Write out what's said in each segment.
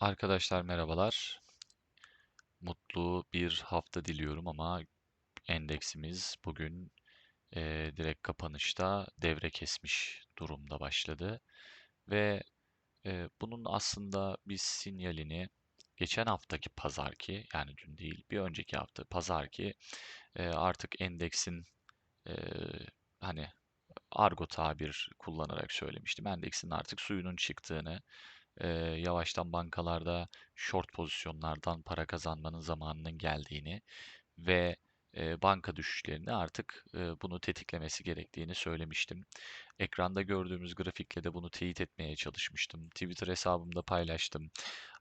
Arkadaşlar merhabalar. Mutlu bir hafta diliyorum ama endeksimiz bugün e, direkt kapanışta devre kesmiş durumda başladı. Ve e, bunun aslında bir sinyalini geçen haftaki pazarki yani dün değil bir önceki hafta pazarki e, artık endeksin e, hani argo tabir kullanarak söylemiştim. Endeksin artık suyunun çıktığını e, yavaştan bankalarda short pozisyonlardan para kazanmanın zamanının geldiğini ve e, banka düşüşlerini artık e, bunu tetiklemesi gerektiğini söylemiştim. Ekranda gördüğümüz grafikle de bunu teyit etmeye çalışmıştım. Twitter hesabımda paylaştım.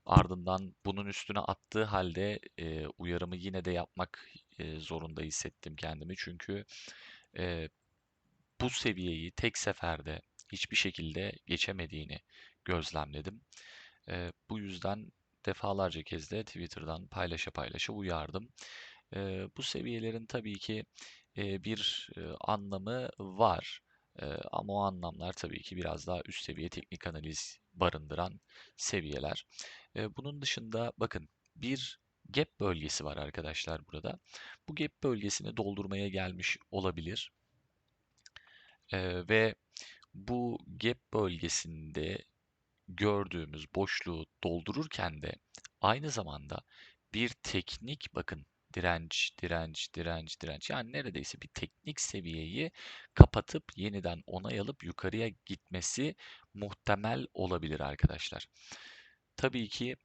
Ardından bunun üstüne attığı halde e, uyarımı yine de yapmak e, zorunda hissettim kendimi. Çünkü e, bu seviyeyi tek seferde hiçbir şekilde geçemediğini gözlemledim. E, bu yüzden defalarca kez de Twitter'dan paylaşa paylaşa uyardım. E, bu seviyelerin tabii ki e, bir e, anlamı var. E, ama o anlamlar tabii ki biraz daha üst seviye teknik analiz barındıran seviyeler. E, bunun dışında bakın bir gap bölgesi var arkadaşlar burada. Bu gap bölgesini doldurmaya gelmiş olabilir. E, ve bu gap bölgesinde gördüğümüz boşluğu doldururken de aynı zamanda bir teknik bakın direnç, direnç, direnç, direnç yani neredeyse bir teknik seviyeyi kapatıp yeniden onay alıp yukarıya gitmesi muhtemel olabilir arkadaşlar. Tabii ki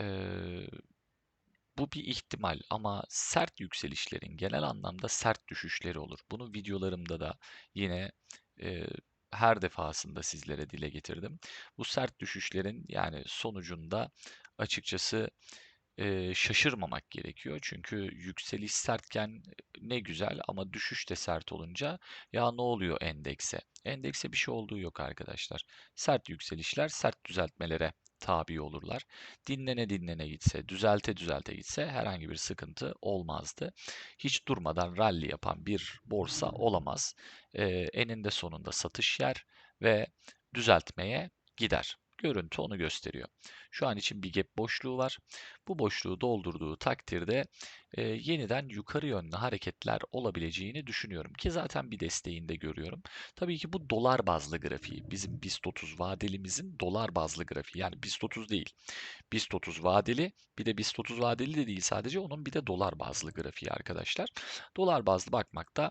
eee, bu bir ihtimal ama sert yükselişlerin genel anlamda sert düşüşleri olur. Bunu videolarımda da yine eee, her defasında sizlere dile getirdim. Bu sert düşüşlerin yani sonucunda açıkçası e, şaşırmamak gerekiyor. Çünkü yükseliş sertken ne güzel ama düşüş de sert olunca ya ne oluyor endekse? Endekse bir şey olduğu yok arkadaşlar. Sert yükselişler sert düzeltmelere tabi olurlar. Dinlene dinlene gitse, düzelte düzelte gitse herhangi bir sıkıntı olmazdı. Hiç durmadan rally yapan bir borsa olamaz. Ee, eninde sonunda satış yer ve düzeltmeye gider. Görüntü onu gösteriyor. Şu an için bir gap boşluğu var. Bu boşluğu doldurduğu takdirde e, yeniden yukarı yönlü hareketler olabileceğini düşünüyorum ki zaten bir desteğini de görüyorum. Tabii ki bu dolar bazlı grafiği. Bizim BIST 30 vadelimizin dolar bazlı grafiği. Yani BIST 30 değil. BIST 30 vadeli bir de BIST 30 vadeli de değil sadece onun bir de dolar bazlı grafiği arkadaşlar. Dolar bazlı bakmakta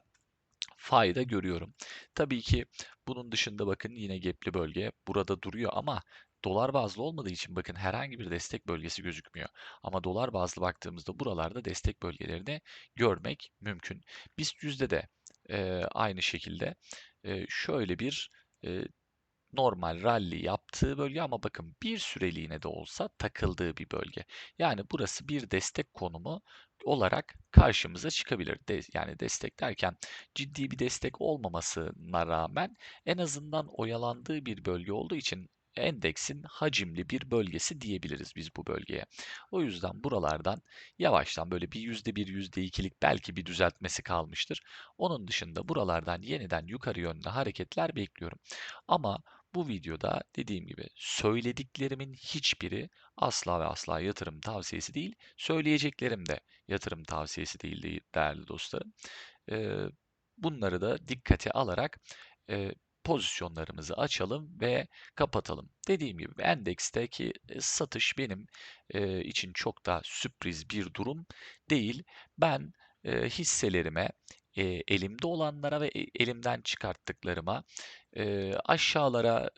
fayda görüyorum. Tabii ki bunun dışında bakın yine gapli bölge burada duruyor ama dolar bazlı olmadığı için bakın herhangi bir destek bölgesi gözükmüyor. Ama dolar bazlı baktığımızda buralarda destek bölgelerini görmek mümkün. BIST yüzde de e, aynı şekilde e, şöyle bir e, normal rally yaptığı bölge ama bakın bir süreliğine de olsa takıldığı bir bölge. Yani burası bir destek konumu olarak karşımıza çıkabilir. De, yani destek derken ciddi bir destek olmamasına rağmen en azından oyalandığı bir bölge olduğu için endeksin hacimli bir bölgesi diyebiliriz biz bu bölgeye. O yüzden buralardan yavaştan böyle bir yüzde bir, yüzde ikilik belki bir düzeltmesi kalmıştır. Onun dışında buralardan yeniden yukarı yönlü hareketler bekliyorum. Ama bu videoda dediğim gibi söylediklerimin hiçbiri asla ve asla yatırım tavsiyesi değil. Söyleyeceklerim de yatırım tavsiyesi değil değerli dostlarım. bunları da dikkate alarak pozisyonlarımızı açalım ve kapatalım. Dediğim gibi endeksteki satış benim için çok da sürpriz bir durum değil. Ben hisselerime elimde olanlara ve elimden çıkarttıklarıma aşağılara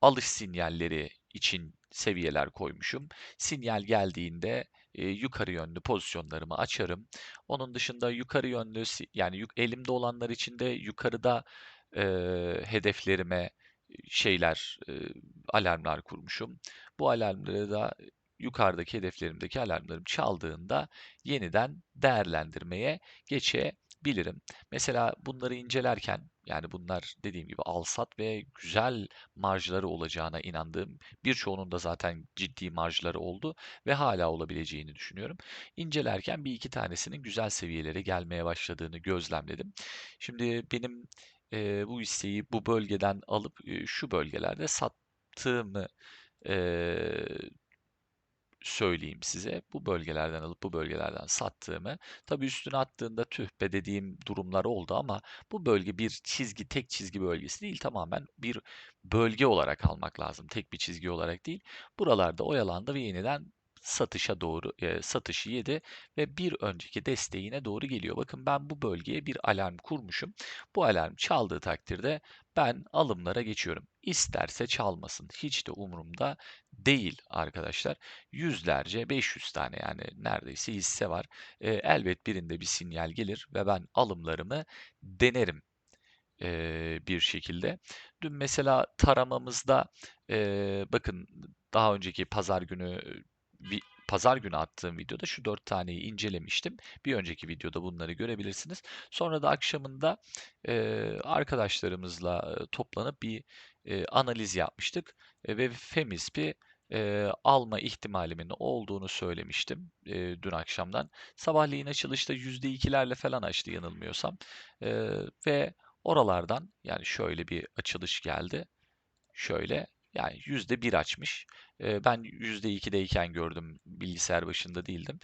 alış sinyalleri için seviyeler koymuşum. Sinyal geldiğinde yukarı yönlü pozisyonlarımı açarım. Onun dışında yukarı yönlü yani elimde olanlar için de yukarıda hedeflerime şeyler alarmlar kurmuşum. Bu alarmları da yukarıdaki hedeflerimdeki alarmlarım çaldığında yeniden değerlendirmeye geçebilirim. Mesela bunları incelerken yani bunlar dediğim gibi alsat ve güzel marjları olacağına inandığım birçoğunun da zaten ciddi marjları oldu ve hala olabileceğini düşünüyorum. İncelerken bir iki tanesinin güzel seviyelere gelmeye başladığını gözlemledim. Şimdi benim e, bu hisseyi bu bölgeden alıp e, şu bölgelerde sattığımı e, söyleyeyim size. Bu bölgelerden alıp bu bölgelerden sattığımı. Tabii üstüne attığında tüh be dediğim durumlar oldu ama bu bölge bir çizgi, tek çizgi bölgesi değil. Tamamen bir bölge olarak almak lazım. Tek bir çizgi olarak değil. Buralarda oyalandı ve yeniden satışa doğru e, satışı yedi ve bir önceki desteğine doğru geliyor. Bakın ben bu bölgeye bir alarm kurmuşum. Bu alarm çaldığı takdirde ben alımlara geçiyorum. İsterse çalmasın. Hiç de umurumda değil arkadaşlar. Yüzlerce, 500 tane yani neredeyse hisse var. E, elbet birinde bir sinyal gelir ve ben alımlarımı denerim e, bir şekilde. Dün mesela taramamızda e, bakın daha önceki pazar günü vi- pazar günü attığım videoda şu dört taneyi incelemiştim. Bir önceki videoda bunları görebilirsiniz. Sonra da akşamında e, arkadaşlarımızla e, toplanıp bir e, analiz yapmıştık E, ve Femisp'i e, alma ihtimalimin olduğunu söylemiştim e, dün akşamdan. Sabahleyin açılışta %2'lerle falan açtı yanılmıyorsam. E, ve oralardan yani şöyle bir açılış geldi. Şöyle yani yüzde bir açmış. Ee, ben yüzde ikideyken gördüm bilgisayar başında değildim.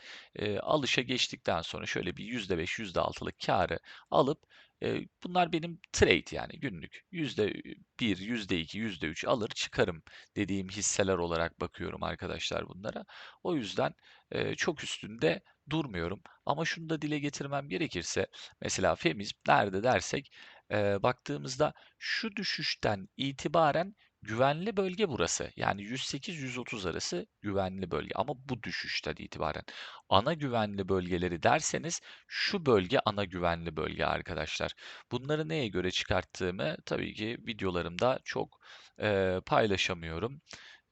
Alışa geçtikten sonra şöyle bir yüzde beş, yüzde altılık kârı alıp e, bunlar benim trade yani günlük yüzde bir, yüzde iki, yüzde üç alır çıkarım dediğim hisseler olarak bakıyorum arkadaşlar bunlara. O yüzden e, çok üstünde durmuyorum. Ama şunu da dile getirmem gerekirse mesela Femiz nerede dersek e, baktığımızda şu düşüşten itibaren güvenli bölge burası. Yani 108-130 arası güvenli bölge ama bu düşüşten itibaren. Ana güvenli bölgeleri derseniz şu bölge ana güvenli bölge arkadaşlar. Bunları neye göre çıkarttığımı tabii ki videolarımda çok e, paylaşamıyorum.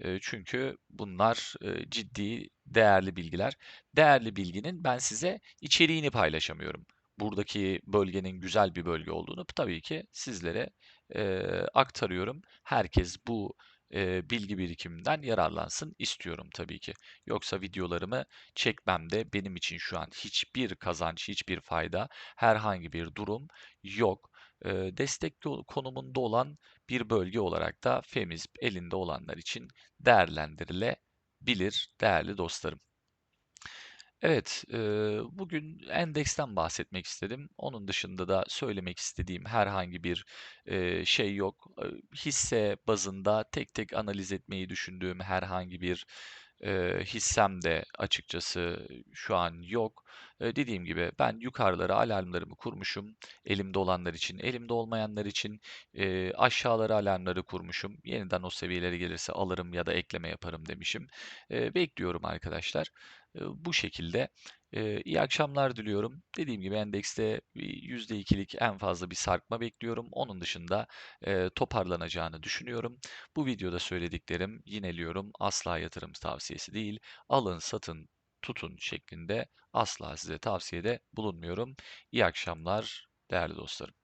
E, çünkü bunlar e, ciddi, değerli bilgiler. Değerli bilginin ben size içeriğini paylaşamıyorum buradaki bölgenin güzel bir bölge olduğunu tabii ki sizlere e, aktarıyorum. Herkes bu e, bilgi birikiminden yararlansın istiyorum tabii ki. Yoksa videolarımı çekmemde benim için şu an hiçbir kazanç, hiçbir fayda, herhangi bir durum yok. E, destek konumunda olan bir bölge olarak da FEMİZ elinde olanlar için değerlendirilebilir değerli dostlarım. Evet, bugün endeksten bahsetmek istedim. Onun dışında da söylemek istediğim herhangi bir şey yok. Hisse bazında tek tek analiz etmeyi düşündüğüm herhangi bir eee, hissem de açıkçası şu an yok. Dediğim gibi ben yukarılara alarmlarımı kurmuşum. Elimde olanlar için, elimde olmayanlar için eee aşağılara alarmları kurmuşum. Yeniden o seviyelere gelirse alırım ya da ekleme yaparım demişim. Bekliyorum arkadaşlar. Bu şekilde. İyi akşamlar diliyorum. Dediğim gibi endekste bir %2'lik en fazla bir sarkma bekliyorum. Onun dışında toparlanacağını düşünüyorum. Bu videoda söylediklerim yineliyorum asla yatırım tavsiyesi değil. Alın, satın, tutun şeklinde asla size tavsiyede bulunmuyorum. İyi akşamlar değerli dostlarım.